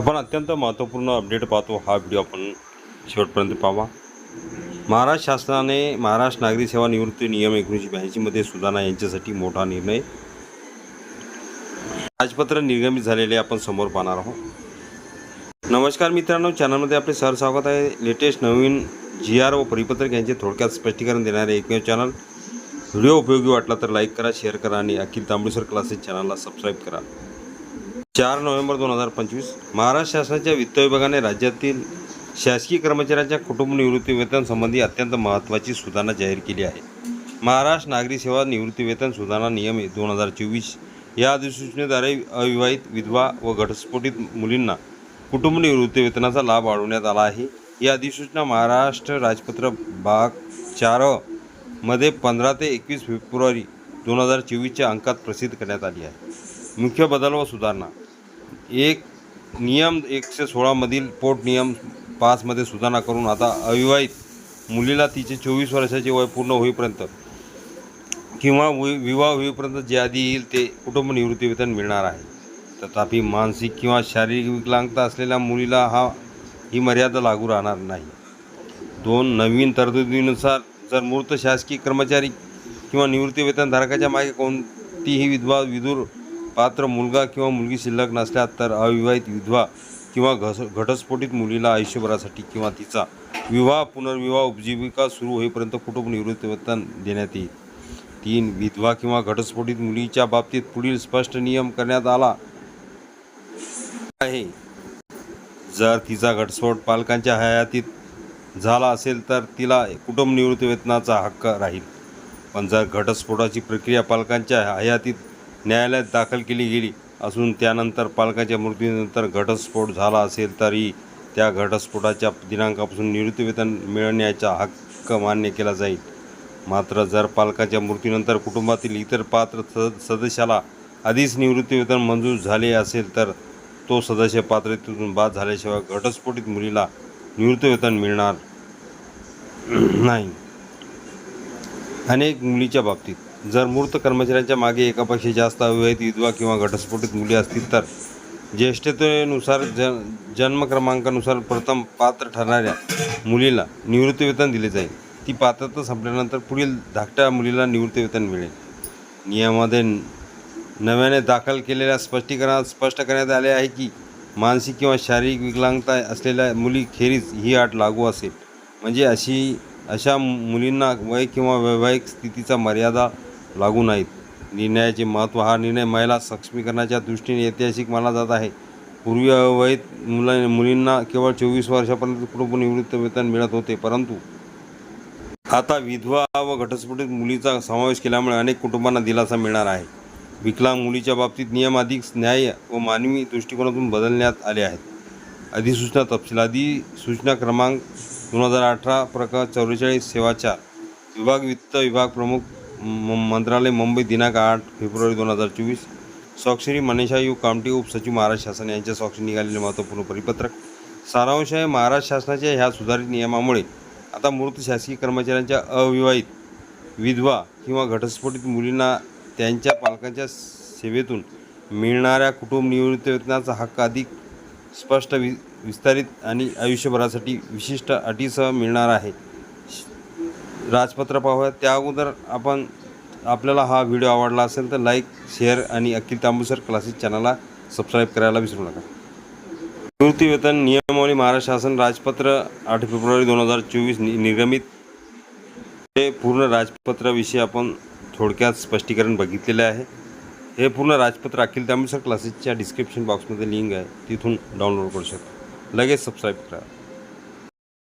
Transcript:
आपण अत्यंत महत्त्वपूर्ण अपडेट पाहतो हा व्हिडिओ आपण शेवटपर्यंत पाहावा. महाराष्ट्र शासनाने महाराष्ट्र नागरी सेवा निवृत्ती नियम एकोणीसशे ब्याऐंशीमध्ये सुधारणा यांच्यासाठी मोठा निर्णय राजपत्र निर्गमित झालेले आपण समोर पाहणार आहोत. नमस्कार मित्रांनो चॅनलमध्ये आपले सर स्वागत आहे. लेटेस्ट नवीन जी आर व परिपत्रक यांचे थोडक्यात स्पष्टीकरण देणारे एकमेव चॅनल. व्हिडिओ उपयोगी वाटला तर लाईक करा शेअर करा आणि अखिल तांबडीसर क्लासेस चॅनलला सबस्क्राईब करा. चार नोव्हेंबर दोन हजार पंचवीस महाराष्ट्र शासनाच्या वित्त विभागाने राज्यातील शासकीय कर्मचाऱ्यांच्या कुटुंब निवृत्ती वेतन संबंधी अत्यंत महत्त्वाची सुधारणा जाहीर केली आहे. महाराष्ट्र नागरी सेवा निवृत्ती वेतन सुधारणा नियम दोन हजार चोवीस या अधिसूचनेद्वारे अविवाहित विधवा व घटस्फोटित मुलींना कुटुंब निवृत्ती वेतनाचा लाभ वाढवण्यात आला आहे. ही अधिसूचना महाराष्ट्र राजपत्र भाग चारमध्ये पंधरा ते एकवीस फेब्रुवारी दोन हजार चोवीसच्या अंकात प्रसिद्ध करण्यात आली आहे. मुख्य बदल व सुधारणा. एक नियम एकशे सोळामधील पोट नियम पाचमध्ये सुधारणा करून आता अविवाहित मुलीला तिचे चोवीस वर्षाचे वय पूर्ण होईपर्यंत किंवा वि विवाह होईपर्यंत जे आधी येईल ते कुटुंब निवृत्तीवेतन मिळणार आहे. तथापि मानसिक किंवा शारीरिक विकलांगता असलेल्या मुलीला हा ही मर्यादा लागू राहणार नाही. दोन नवीन तरतुदीनुसार जर मूर्त शासकीय कर्मचारी किंवा निवृत्तीवेतनधारकाच्या मागे कोणतीही विधवा विदूर पात्र मुलगा किंवा मुलगी शिल्लक नसल्यास तर अविवाहित विधवा किंवा घस घटस्फोटित मुलीला आयुष्यभरासाठी किंवा तिचा विवाह पुनर्विवाह उपजीविका सुरू होईपर्यंत कुटुंब निवृत्तीवेतन देण्यात येईल. तीन विधवा किंवा घटस्फोटित मुलीच्या बाबतीत पुढील स्पष्ट नियम करण्यात आला आहे. जर तिचा घटस्फोट पालकांच्या हयातीत झाला असेल तर तिला कुटुंब निवृत्तीवेतनाचा हक्क राहील. पण जर घटस्फोटाची प्रक्रिया पालकांच्या हयातीत न्यायालयात दाखल केली गेली. असून त्यानंतर पालकाच्या मृत्यूनंतर घटस्फोट झाला असेल तरी त्या घटस्फोटाच्या दिनांकापासून निवृत्तीवेतन मिळण्याचा हक्क मान्य केला जाईल. मात्र जर पालकाच्या मृत्यूनंतर कुटुंबातील इतर पात्र सद सदस्याला आधीच निवृत्तीवेतन मंजूर झाले असेल तर तो सदस्य पात्रतेतून बाद झाल्याशिवाय घटस्फोटित मुलीला निवृत्तीवेतन मिळणार नाही. अनेक मुलीच्या बाबतीत जर मूर्त कर्मचाऱ्यांच्या मागे एकापेक्षा जास्त अविवाहित विधवा किंवा घटस्फोटित मुली असतील तर ज्येष्ठतेनुसार जन जन्म क्रमांकानुसार प्रथम पात्र ठरणाऱ्या मुलीला निवृत्तीवेतन दिले जाईल. ती पात्रता संपल्यानंतर पुढील धाकट्या मुलीला निवृत्तीवेतन मिळेल. नियमामध्ये नव्याने दाखल केलेल्या स्पष्टीकरणात स्पष्ट करण्यात आले आहे की मानसिक किंवा शारीरिक विकलांगता असलेल्या मुलीखेरीज ही अट लागू असेल. म्हणजे अशी अशा मुलींना वय किंवा वैवाहिक स्थितीचा मर्यादा लागू नाहीत. निर्णयाचे महत्त्व हा निर्णय महिला सक्षमीकरणाच्या दृष्टीने ऐतिहासिक मानला जात आहे. पूर्वी अवयत मुला मुलींना केवळ चोवीस वर्षापर्यंत कुटुंब निवृत्त वेतन मिळत होते परंतु आता विधवा व घटस्फोटित मुलीचा समावेश केल्यामुळे अनेक कुटुंबांना दिलासा मिळणार आहे. विकलांग मुलीच्या बाबतीत नियम अधिक न्याय व मानवी दृष्टिकोनातून बदलण्यात आले आहेत. अधिसूचना तपशील अधिसूचना क्रमांक दोन हजार अठरा प्रकार चौवेचाळीस सेवाचार विभाग वित्त विभाग प्रमुख मंत्रालय मुंबई दिनांक आठ फेब्रुवारी दोन हजार चोवीस स्वाक्षरी मनीषा यू कामटी उपसचिव महाराष्ट्र शासन यांच्या स्वाक्षरी निघालेले महत्त्वपूर्ण परिपत्रक. सारांश आहे महाराष्ट्र शासनाच्या ह्या सुधारित नियमामुळे आता मृत शासकीय कर्मचाऱ्यांच्या अविवाहित विधवा किंवा घटस्फोटित मुलींना त्यांच्या पालकांच्या सेवेतून मिळणाऱ्या कुटुंब निवृत्तीवेतनाचा हक्क अधिक स्पष्ट वि विस्तारित आणि आयुष्यभरासाठी विशिष्ट अटीसह मिळणार आहे. राजपत्र पाहूया त्या अगोदर आपण आपल्याला हा व्हिडिओ आवडला असेल तर लाईक शेअर आणि अखिल तांबूसर क्लासेस चॅनलला सबस्क्राईब करायला विसरू नका. निवृत्तीवेतन नियमावली महाराष्ट्र शासन राजपत्र आठ फेब्रुवारी दोन हजार चोवीस नि निर्गमित. हे पूर्ण राजपत्राविषयी आपण थोडक्यात स्पष्टीकरण बघितलेले आहे. हे पूर्ण राजपत्र अखिल तांबूसर क्लासेसच्या डिस्क्रिप्शन बॉक्समध्ये लिंक आहे. तिथून डाउनलोड करू शकता. लगेच सबस्क्राईब करा.